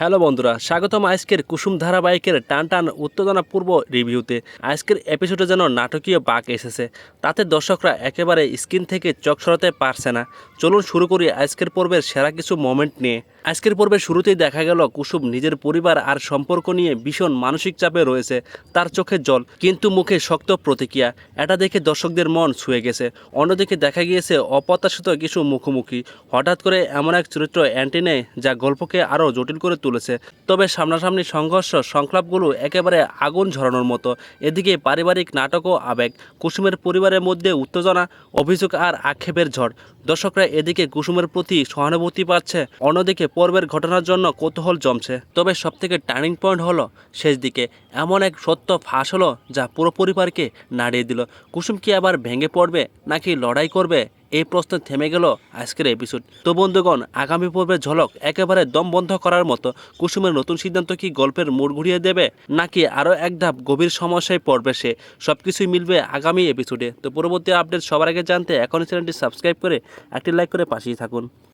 Hello বন্ধুরা, স্বাগতম আজকের কুসুম ধারাবাহিকের টান টান উত্তেজনাপূর্ব রিভিউতে। আজকের এপিসোডে যেন নাটকীয় বাক এসেছে, তাতে দর্শকরা একেবারে স্ক্রিন থেকে চোখ সরাতে পারছে না। চলুন শুরু করি আজকের পর্বের সেরা কিছু মোমেন্ট নিয়ে। আজকের পর্বের শুরুতেই দেখা গেল কুসুম নিজের পরিবার আর সম্পর্ক নিয়ে ভীষণ মানসিক চাপে রয়েছে, তার চোখে জল, কিন্তু মুখে শক্ত প্রতিক্রিয়া। এটা দেখে দর্শকদের মন ছুঁয়ে গেছে, অন্যদিকে দেখা গিয়েছে অপ্রত্যাশিত কিছু মুখোমুখি। হঠাৎ করে এমন এক চরিত্র অ্যান্টি নেয় যা গল্পকে আরও জটিল করে তুলেছে। তবে সামনাসামনি সংঘর্ষ, সংলাপগুলো একেবারে আগুন ঝরানোর মতো। এদিকে পারিবারিক নাটক ও আবেগ, কুসুমের পরিবারের মধ্যে উত্তেজনা, অভিযোগ আর আক্ষেপের ঝড়। দর্শকরা এদিকে কুসুমের প্রতি সহানুভূতি পাচ্ছে, অন্যদিকে পর্বের ঘটনার জন্য কৌতূহল জমছে। তবে সবথেকে টার্নিং পয়েন্ট হলো শেষ দিকে। এমন এক সত্য ফাঁস হলো যা পুরো পরিবারকে নাড়িয়ে দিল। কুসুম কি আবার ভেঙে পড়বে নাকি লড়াই করবে? এই প্রশ্নে থেমে গেল আজকের এপিসোড তো বন্ধুগণ, আগামী পর্বের ঝলক একেবারে দম বন্ধ করার মতো কুসুমের নতুন সিদ্ধান্ত কি গল্পের মোড় ঘুরিয়ে দেবে, নাকি আরও এক ধাপ গভীর সমস্যায় পড়বে সে সব কিছুই মিলবে আগামী এপিসোডে তো পরবর্তী আপডেট সবার আগে জানতে এখনই চ্যানেলটি সাবস্ক্রাইব করে একটি লাইক করে পাশেই থাকুন।